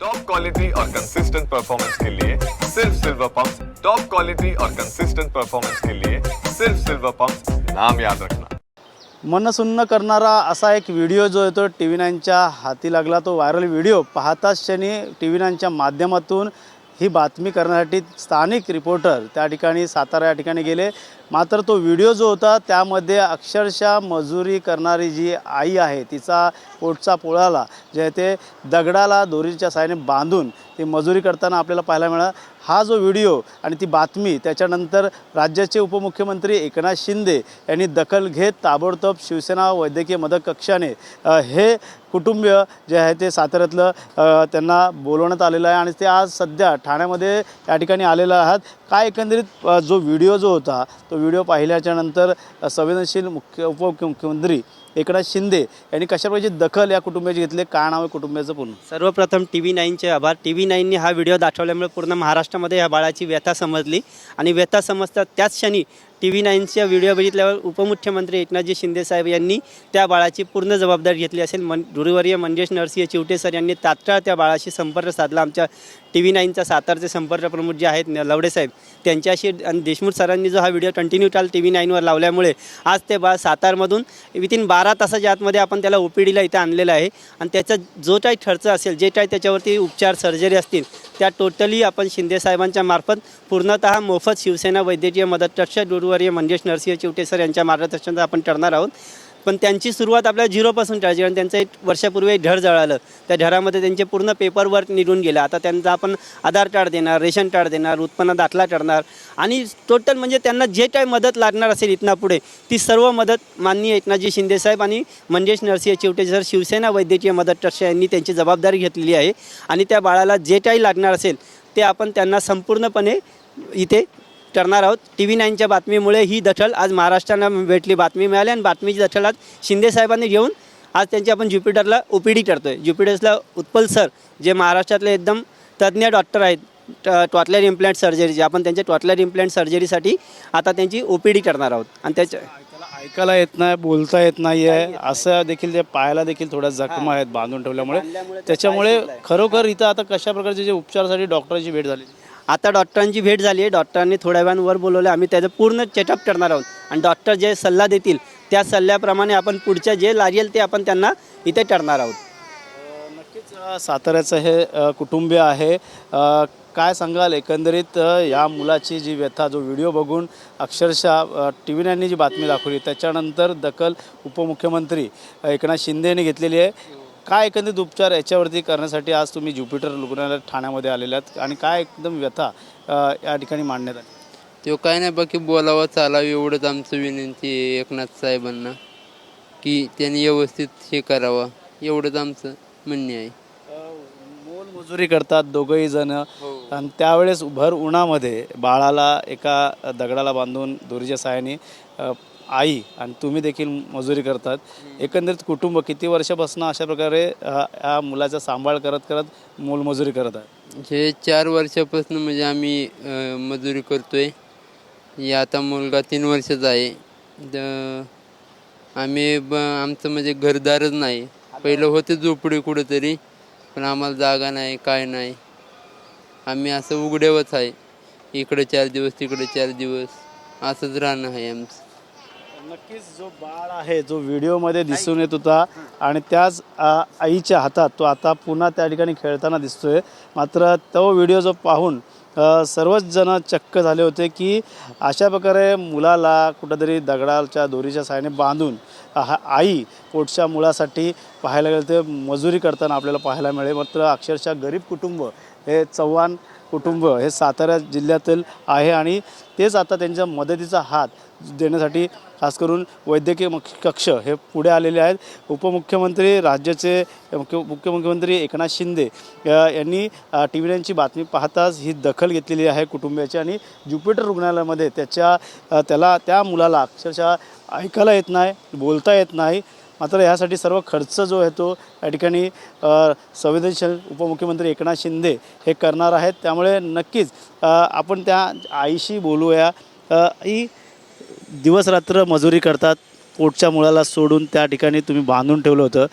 Top quality और consistent performance के लिए सिर्फ सिल्वर पंप टॉप क्वालिटी और कंसिस्टेंट परफॉर्मेंस के लिए सिर्फ सिल्वर पंप नाम याद रखना। मनसुन्न करणारा असा एक व्हिडिओ जो येतो टी व्ही नाईनच्या हाती लागला तो व्हायरल व्हिडिओ पाहताच क्षणी टी व्ही नाईनच्या माध्यमातून ही बातमी करण्यासाठी स्थानिक रिपोर्टर त्या ठिकाणी सातारा या ठिकाणी गेले. मात्र तो व्हिडिओ जो होता त्यामध्ये अक्षरशः मजुरी करणारी जी आई आहे तिचा पोटचा पोळाला जे आहे ते दगडाला दोरीच्या साहाय्याने बांधून ती मजुरी करताना आपल्याला पाहायला मिळाला. हा जो व्हिडिओ आणि ती बातमी त्याच्यानंतर राज्याचे उपमुख्यमंत्री एकनाथ शिंदे यांनी दखल घेत ताबडतोब शिवसेना वैद्यकीय मदत कक्षाने हे कुटुंबीय जे आहे ते साताऱ्यातलं त्यांना बोलवण्यात आलेलं आहे. आणि ते आज सध्या ठाण्यामध्ये या ठिकाणी आलेलं आहात. काय एकंदरीत जो व्हिडिओ जो होता तो व्हिडिओ पाहिल्याच्यानंतर संवेदनशील मुख्य उपमुख्यमंत्री एकनाथ शिंदे यांनी कशाप्रकारची दखल या कुटुंबाची घेतली? काय नाव आहे कुटुंबियाचं पूर्ण? सर्वप्रथम टी व्ही नाईनचे आभार. टी व्ही नाईनने हा व्हिडिओ दाखवल्यामुळे पूर्ण महाराष्ट्रामध्ये या बाळाची व्यथा समजली आणि व्यथा समजता त्याच क्षणी टी व्ही नाईनच्या व्हिडिओ बघितल्यावर उपमुख्यमंत्री एकनाथजी शिंदेसाहेब यांनी त्या बाळाची पूर्ण जबाबदारी घेतली असेल. मन गुरुवर्य मंगेश नरसिंह चिवटे सर यांनी तात्काळ त्या बाळाशी संपर्क साधला. आमच्या टी व्ही नाईनचा सातारचे संपर्क प्रमुख जे आहेत न- लवडे साहेब त्यांच्याशी आणि देशमुख सरांनी जो हा व्हिडिओ कंटिन्यू काल टी व्ही नाईनवर लावल्यामुळे आज ते बाळ सातारमधून विथिन बारा तासाच्या आतमध्ये आपण त्याला ओ पी डीला इथं आणलेलं आहे. आणि त्याचा जो काही खर्च असेल जे काही त्याच्यावरती उपचार सर्जरी असतील त्या टोटली आपण शिंदे साहेबांच्या मार्फत पूर्णतः मोफत शिवसेना वैद्यकीय मदत कक्ष गुरुवर्य मंगेश नरसिंह चिवटेसर यांच्या मार्गदर्शनात आपण करणार आहोत. पण त्यांची सुरुवात आपल्या झिरोपासून करायची कारण त्यांचं एक वर्षापूर्वी एक घर जळालं. त्या घरामध्ये त्यांचे पूर्ण पेपर वर्क निघून गेलं. आता त्यांचा आपण आधार कार्ड देणार रेशन कार्ड देणार उत्पन्न दाखला करणार आणि टोटल म्हणजे त्यांना जे काही मदत लागणार असेल इथना पुढे ती सर्व मदत माननीय एकनाथजी शिंदेसाहेब आणि मंजेश नरसिंह चिवटे सर शिवसेना वैद्यकीय मदत ट्रस्ट यांनी त्यांची जबाबदारी घेतलेली आहे. आणि त्या बाळाला जे काही लागणार असेल ते आपण त्यांना संपूर्णपणे इथे करणार आहोत. टी व्ही नाईनच्या बातमीमुळे ही दखल आज महाराष्ट्राला भेटली. बातमी मिळाली आणि बातमीची दखल आज शिंदे साहेबांनी घेऊन आज त्यांची आपण ज्युपिटरला ओ पी डी करतोय ज्युपिटर्सला उत्पल सर जे महाराष्ट्रातले एकदम तज्ज्ञ डॉक्टर आहेत टॉटलर इम्प्लांट सर्जरीचे आपण त्यांच्या टॉटलर इम्प्लांट सर्जरीसाठी आता त्यांची ओ पी डी करणार आहोत. आणि त्याच्या ऐकायला येत नाही बोलता येत नाही आहे असं देखील ते पायाला देखील थोड्या जखमा आहेत बांधून ठेवल्यामुळे. त्याच्यामुळे खरोखर इथं आता कशा प्रकारचे जे उपचारासाठी डॉक्टरांची भेट झाली? आता डॉक्टरांची भेट झाली आहे. डॉक्टरांनी थोड्या वेळांवर बोलवलं. आम्ही त्याचं पूर्ण चेकअप करणार आहोत. आणि डॉक्टर जे सल्ला देतील त्या सल्ल्याप्रमाणे आपण पुढच्या जे लागेल ते आपण त्यांना इथे करणार आहोत. नक्कीच साताऱ्याचं हे कुटुंबीय आहे. काय सांगाल? एकंदरीत या मुलाची जी व्यथा जो व्हिडिओ बघून अक्षरशः टी व्ही नाईननी जी बातमी दाखवली त्याच्यानंतर दखल उपमुख्यमंत्री एकनाथ शिंदे यांनी घेतलेली आहे. काय एकंदरीत उपचार याच्यावरती करण्यासाठी आज तुम्ही ज्युपिटर रुग्णालय ठाण्यामध्ये आलेले आहात आणि काय एकदम व्यथा अ, या ठिकाणी मांडण्यात आली? तो काय नाही बाकी बोलावं चालावं एवढंच आमचं विनंती आहे एकनाथ साहेबांना की त्यांनी व्यवस्थित हे करावं एवढंच आमचं म्हणणे आहे. मोल मजुरी करतात दोघंही जण. आणि त्यावेळेस भर उन्हामध्ये बाळाला एका दगडाला बांधून दोरीच्या साहाय्याने अ, आई आणि तुम्ही देखील मजुरी करतात. एकंदरीत कुटुंब किती वर्षापासून अशा प्रकारे अ, या मुलाचा सांभाळ करत करत मोलमजुरी करत आहे? हे चार वर्षापासून म्हणजे आम्ही मजुरी करतोय. हे आता मुलगा तीन वर्षाचा आहे. द आम्ही ब आमचं म्हणजे घरदारच नाही. पहिलं होते झोपडी कुठंतरी पण आम्हाला जागा नाही काय नाही. आम्ही असं उघड्यावच आहे. इकडे चार दिवस तिकडे चार दिवस. असंच राहणं आहे आमचं. नक्कीच जो बाळ आहे जो व्हिडिओमध्ये दिसून येत होता आणि त्याच आ, आईच्या हातात तो आता पुन्हा त्या ठिकाणी खेळताना दिसतोय. मात्र तो व्हिडिओ जो पाहून अ, सर्वच जण चक्क झाले होते की अशा प्रकारे मुलाला कुठंतरी दगडाच्या दोरीच्या साहाय्याने बांधून हा आई पोटच्या मुलासाठी पाहायला गेलं तर मजुरी करताना आपल्याला पाहायला मिळेल. मात्र अक्षरशः गरीब कुटुंब हे चव्हाण कुटुंब हे सातारा जिल्ह्यातील आहे आणि तेच आता त्यांच्या मदतीचा हात देण्यासाठी खास करून वैद्यकीय मुख्य कक्ष हे पुढे आलेले आहेत. उपमुख्यमंत्री राज्याचे मुख्य मुख्यमंत्री एकनाथ शिंदे यांनी टी व्ही नाईनची बातमी पाहताच ही दखल घेतलेली आहे कुटुंबियाची आणि ज्युपिटर रुग्णालयामध्ये त्याच्या त्याला त्या मुलाला अक्षरशः ऐकायला येत नाही बोलता येत नाही. मात्र ह्यासाठी सर्व खर्च जो आहे तो या ठिकाणी संवेदनशील उपमुख्यमंत्री एकनाथ शिंदे हे करणार आहेत. त्यामुळे नक्कीच आपण त्या आईशी बोलूया. ही दिवसरात्र मजुरी करतात पोटच्या मुलाला सोडून त्या ठिकाणी तुम्ही बांधून ठेवलं होतं.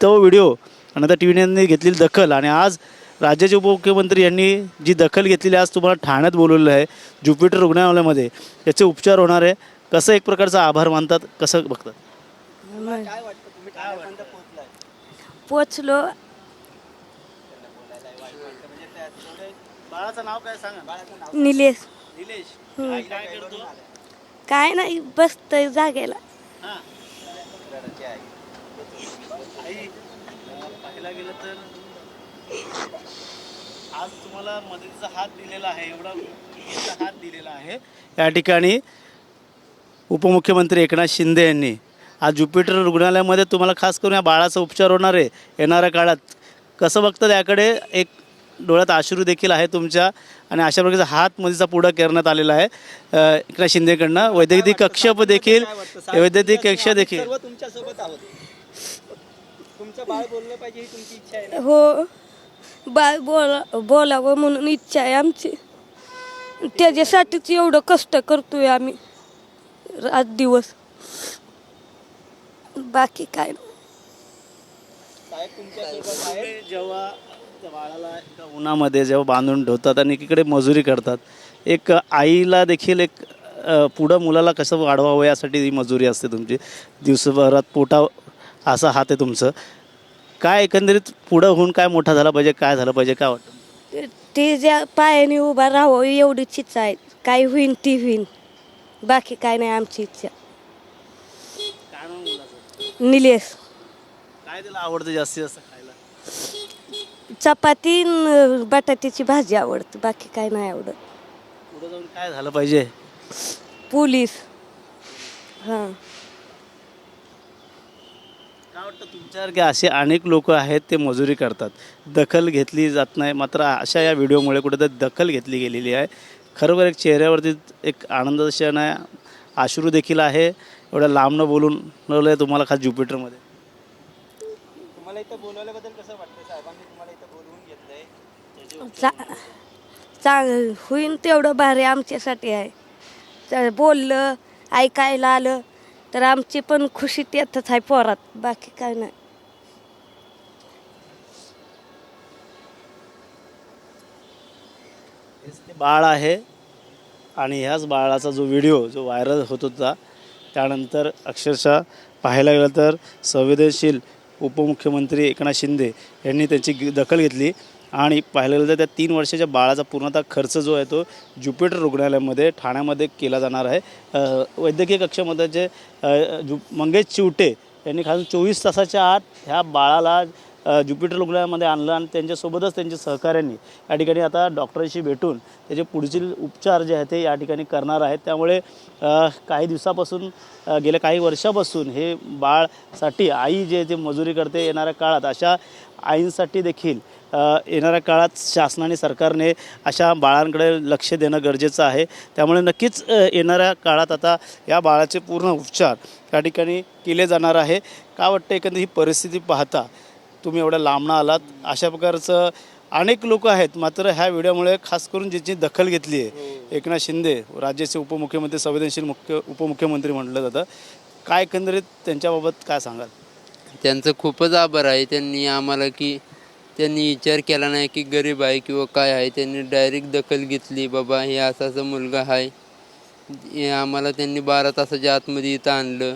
तो व्हिडिओ नंतर टी व्ही घेतलेली दखल आणि आज राज्याचे उपमुख्यमंत्री यांनी जी दखल घेतलेली आहे, आज तुम्हाला ठाण्यात बोलवलेलं आहे ज्युपिटर रुग्णालयामध्ये याचे उपचार होणार आहे. कसं एक प्रकारचा आभार मानतात कसं बघतात? काय वाटतं तुम्ही ठाण्यापर्यंत पोहोचलाय? पोचलो बाळाचं नाव काय सांगा निलेश. निलेश. हम्म. काय करतो? काय नाही बसतोय जागेला. हां. पाहायला गेलं तर आज तुम्हाला मदतीचा हात दिलेला आहे एवढा हात दिलेला आहे. या ठिकाणी उपमुख्यमंत्री एकनाथ शिंदे यांनी आज ज्युपिटर रुग्णालयामध्ये तुम्हाला खास करून या बाळाचा उपचार होणार आहे येणाऱ्या काळात. कसं बघतात याकडे एक डोळ्यात अश्रू देखील आहे तुमच्या आणि अशा प्रकारचा हात मदतीचा पुढं करण्यात आलेला आहे. एकनाथ शिंदेकडनं वैद्यकीय कक्ष देखील वैद्यकीय कक्ष देखील. सर्व तुमच्यासोबत आहोत. तुमचं बाळ बोललं पाहिजे ही तुमची इच्छा आहे ना? हो. बाय बोला बोलावं म्हणून इच्छा आहे आमची. त्याच्यासाठीच एवढं कष्ट करतोय आम्ही. रात दिवस. बाकी काय नाही. जेव्हा त्या बाळाला एका उन्हामध्ये जेव्हा बांधून ठेवतात आणि एकीकडे मजुरी करतात एक आईला देखील एक पुढं मुलाला कसं वाढवावं यासाठी ही मजुरी असते तुमची. दिवसभरात पोटा असा हात आहे तुमचं. काय एकंदरीत पुढं होऊन काय मोठा झाला पाहिजे काय झालं पाहिजे काय वाटतं? ते- ते ज्या पायाने उभा राहावं एवढीच इच्छा आहे. काय होईन ती होईन. बाकी काय नाही आमची इच्छा. काय नाव मुलाचं? निलेश. काय त्याला आवडतं जास्तीत जास्त? चपाती न बटाट्याची भाजी आवडते बाकी काय नाही आवडत. पुढं जाऊन काय झालं पाहिजे? पोलीस. हां. काय वाटतं तुमच्यासारखे असे अनेक लोक आहेत ते मजुरी करतात. दखल घेतली जात नाही मात्र अशा या व्हिडिओमुळे कुठेतरी दखल घेतली गेलेली आहे. खरोखर एक चेहऱ्यावरती एक आनंदाचा क्षण आहे अश्रू देखील आहे. एवढ्या लांबनं बोलून आहे तुम्हाला खास ज्युपिटरमध्ये. तुम्हाला इथं बोलवल्याबद्दल कसं वाटतं साहेबांनी तुम्हाला इथं बोलवून घेतलंय चा चांग होईन तेवढं भारी आमच्यासाठी आहे. तर बोललं ऐकायला आलं तर आमची पण खुशी त्यातच आहे पोरात. बाकी काय नाही. ते बाळ आहे आणि ह्याच बाळाचा जो व्हिडिओ जो व्हायरल होत होता त्यानंतर अक्षरशः पाहायला गेलं तर संवेदनशील उपमुख्यमंत्री एकनाथ शिंदे यांनी त्याची दखल घेतली. आणि पाहिलं गेलं तर त्या तीन वर्षाच्या बाळाचा पूर्णतः खर्च जो आहे तो ज्युपिटर रुग्णालयामध्ये ठाण्यामध्ये केला जाणार आहे. वैद्यकीय कक्षामध्ये जे जु मंगेश चिवटे यांनी खास चोवीस तासाच्या आत ह्या बाळाला ज्युपिटर रुग्णालयामध्ये आणलं आणि त्यांच्यासोबतच त्यांच्या सहकाऱ्यांनी या ठिकाणी आता डॉक्टरांशी भेटून त्याचे पुढील उपचार जे आहेत ते या ठिकाणी करणार आहेत. त्यामुळे काही दिवसापासून गेल्या काही वर्षापासून हे बाळसाठी आई जे ते मजुरी करते येणाऱ्या काळात अशा आईंसाठी देखील येणाऱ्या काळात शासनाने सरकारने अशा बाळांकडे लक्ष देणं गरजेचं आहे. त्यामुळे नक्कीच येणाऱ्या काळात आता या बाळाचे पूर्ण उपचार या ठिकाणी केले जाणार आहे. का वाटतं एकंदर ही परिस्थिती पाहता तुम्ही एवढ्या लांबणं आलात. अशा प्रकारचं अनेक लोक आहेत. मात्र ह्या व्हिडिओमुळे खास करून ज्याची दखल घेतली आहे एकनाथ शिंदे राज्याचे उपमुख्यमंत्री संवेदनशील मुख्य उपमुख्यमंत्री म्हटलं जातं. काय एकंदरीत त्यांच्याबाबत काय सांगाल? त्यांचं खूपच आभार आहे. त्यांनी आम्हाला की त्यांनी विचार केला नाही की गरीब आहे किंवा काय आहे. त्यांनी डायरेक्ट दखल घेतली. बाबा हे असा असा मुलगा आहे. हे आम्हाला त्यांनी बारा तासाच्या आतमध्ये इथं आणलं.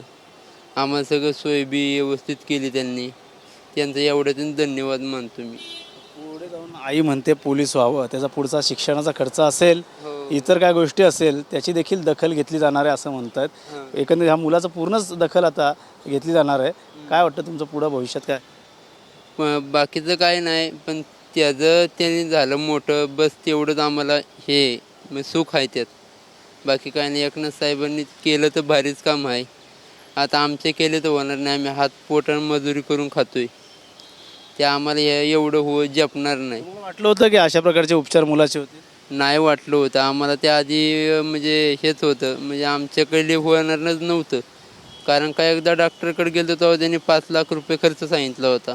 आम्हाला सगळं सोय बी व्यवस्थित केली त्यांनी. त्यांचं एवढ्यातून धन्यवाद मानतो मी. पुढे जाऊन आई म्हणते पोलीस व्हावं. त्याचा पुढचा शिक्षणाचा खर्च असेल इतर काय गोष्टी असेल त्याची देखील दखल घेतली जाणार आहे असं म्हणतात. एकंदरीत ह्या मुलाचं पूर्णच दखल आता घेतली जाणार आहे. काय वाटतं तुमचं पुढं भविष्यात काय? प- बाकीचं काय नाही पण त्याचं त्यांनी झालं मोठं बस तेवढंच आम्हाला हे म्हणजे सुख आहे त्यात. बाकी काय नाही एकनाथ साहेबांनी केलं तर भारीच काम आहे. आता आमचे केले तर होणार नाही आम्ही हात पोटाण मजुरी करून खातोय. ते आम्हाला हे एवढं हो जपणार नाही. वाटलं होतं की अशा प्रकारचे उपचार मुलाचे होते नाही वाटलं होतं. आम्हाला त्या आधी अं, म्हणजे हेच होतं. म्हणजे आमच्याकडे होणारच नव्हतं. कारण का एकदा डॉक्टरकडे गेलो तेव्हा त्यांनी पाच लाख रुपये खर्च सांगितला होता.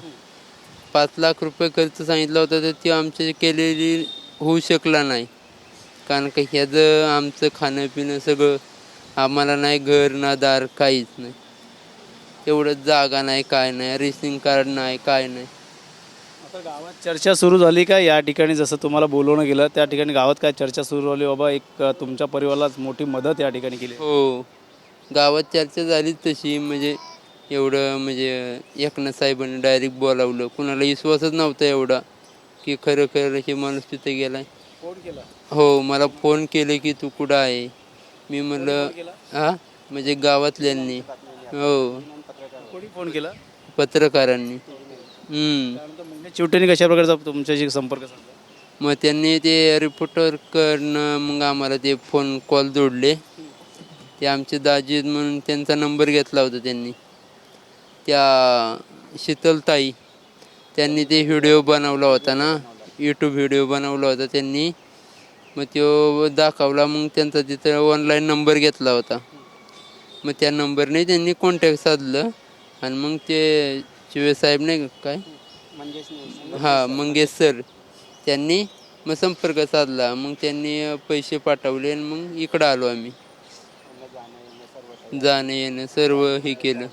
पाच लाख रुपये खर्च सांगितला होता तर ती आमची केलेली होऊ शकला नाही. कारण का ह्याचं आमचं खाणं पिणं सगळं आम्हाला नाही घर ना दार काहीच नाही. एवढं जागा नाही काय नाही रेसिंग कार्ड नाही काय नाही. तर गावात चर्चा सुरू झाली का? या ठिकाणी जसं तुम्हाला बोलवणं गेलं त्या ठिकाणी गावात काय चर्चा सुरू झाली? बाबा एक अ, तुमच्या परिवाराला मोठी मदत या ठिकाणी केली. हो. गावात चर्चा झालीच तशी म्हणजे एवढं म्हणजे एकनाथ साहेबांनी डायरेक्ट बोलावलं. कुणाला विश्वासच नव्हता एवढा की खरं खरं हे माणूस तिथे गेलाय. फोन केला? हो मला फोन केले की तू कुठं आहे? मी म्हणलं हा? म्हणजे गावातल्यांनी. हो. कोणी फोन केला? पत्रकारांनी. हम्म. चिवटेने कशा प्रकारचा तुमच्याशी संपर्क साधला? मग त्यांनी ते रिपोर्टर करणं मग आम्हाला ते फोन कॉल जोडले. ते आमचे दाजी म्हणून त्यांचा नंबर घेतला होता त्यांनी. त्या शीतलताई त्यांनी ते व्हिडिओ बनवला होता ना? यूट्यूब व्हिडिओ बनवला होता त्यांनी. मग तो दाखवला मग त्यांचा तिथं ऑनलाईन नंबर घेतला होता. मग त्या नंबरने त्यांनी कॉन्टॅक्ट साधलं. आणि मग ते शिवे साहेब नाही का काय? हां मंगेश सर. त्यांनी मग संपर्क साधला. मग त्यांनी पैसे पाठवले आणि मग इकडं आलो आम्ही. जाणं येणं सर्व हे केलं.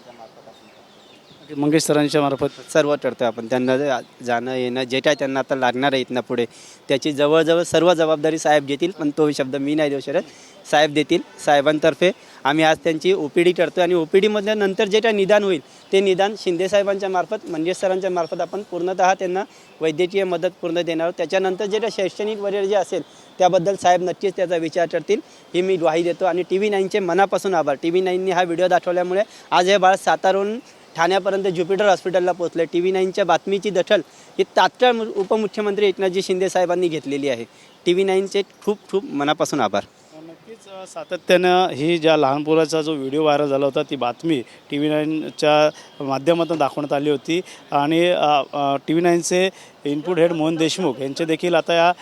मंगेश सरांच्या मार्फत सर्व ठरतोय आपण. त्यांना जे जाणं येणं जे काय त्यांना आता लागणार आहे इथनं पुढे त्याची जवळजवळ सर्व जबाबदारी साहेब घेतील पण तो शब्द मी नाही देऊ शकत. साहेब देतील साहेबांतर्फे. आम्ही आज त्यांची ओ पी डी ठरतो आणि ओ पी डीमधल्या नंतर जे काय निदान होईल ते निदान शिंदे साहेबांच्या मार्फत मंगेश सरांच्या मार्फत आपण पूर्णतः त्यांना वैद्यकीय मदत पूर्ण देणार आहोत. त्याच्यानंतर जे काय शैक्षणिक वगैरे जे असेल त्याबद्दल साहेब नक्कीच त्याचा विचार करतील. ही मी ग्वाही देतो. आणि टी व्ही नाईनचे मनापासून आभार. टी व्ही नाईनने हा व्हिडिओ दाखवल्यामुळे आज हे बाळ सातारून ठाण्यापर्यंत ज्युपिटर हॉस्पिटलला पोहोचले टी व्ही नाईनच्या बातमीची दखल ही तात्काळ मु- उपमुख्यमंत्री एकनाथजी शिंदे साहेबांनी घेतलेली आहे. टी व्ही नाईनचे खूप खूप मनापासून आभार. सातत्यानं ही ज्या लहान पोराचा जो व्हिडिओ व्हायरल झाला होता ती बातमी टी व्ही नाईनच्या माध्यमातून दाखवण्यात आली होती. आणि टी व्ही नाईनचे इनपुट हेड मोहन देशमुख यांचे देखील आता या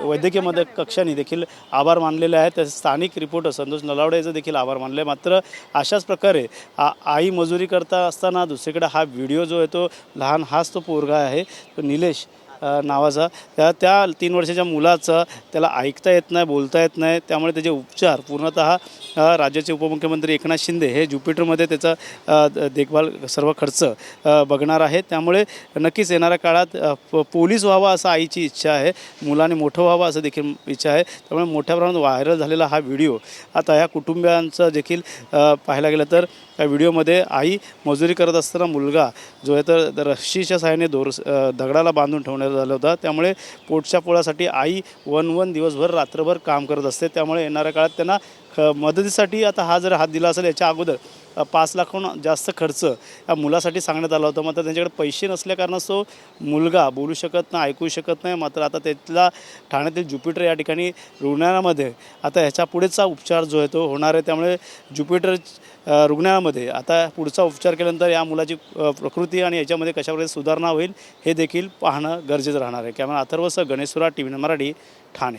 वैद्यकीय मदत कक्षाने देखील आभार मानलेले आहेत. तसेच स्थानिक रिपोर्टर संतोष नलावडे याचं देखील आभार मानले मात्र अशाच प्रकारे आ- आई मजुरी करता असताना दुसरीकडे हा व्हिडिओ जो आहे तो लहान हाच तो पोरगा आहे तो निलेश नावाचा. त्या त्या तीन वर्षाच्या मुलाचं त्याला ऐकता येत नाही बोलता येत नाही. त्यामुळे त्याचे उपचार पूर्णतः राज्याचे उपमुख्यमंत्री एकनाथ शिंदे हे ज्युपिटरमध्ये त्याचा देखभाल सर्व खर्च बघणार आहे त्यामुळे नक्कीच येणाऱ्या काळात प- पोलीस व्हावा असं आईची इच्छा आहे. मुलाने मोठं व्हावं असं देखील इच्छा आहे. त्यामुळे मोठ्या प्रमाणात व्हायरल झालेला हा व्हिडिओ आता ह्या कुटुंबियांचं देखील पाहायला गेलं तर त्या व्हिडिओमध्ये आई मजुरी करत असताना मुलगा जो आहे तर रस्सीच्या सहाय्याने दोर दगडाला बांधून ठेवण्यात आला होता. त्यामुळे पोटच्या पोळासाठी आई वन वन दिवसभर रात्रभर काम करत असते. त्यामुळे येणाऱ्या काळात त्यांना ख मदतीसाठी आता हा जर हात दिला असेल याच्या अगोदर पाच लाखहून जास्त खर्च या मुलासाठी सांगण्यात आला होता. मात्र त्यांच्याकडे पैसे नसल्याकारणास तो मुलगा बोलू शकत नाही ऐकू शकत नाही. मात्र आता त्यातला ठाण्यातील ज्युपिटर या ठिकाणी रुग्णालयामध्ये आता ह्याच्या पुढेचा उपचार जो आहे तो होणार आहे. त्यामुळे ज्युपिटर रुग्णालयामध्ये आता पुढचा उपचार केल्यानंतर या मुलाची प्रकृती आणि याच्यामध्ये कशाप्रकारे सुधारणा होईल हे देखील पाहणं गरजेचं राहणार आहे. कॅमेरा अथर्वसह गणेशुरा टी व्ही मराठी ठाणे.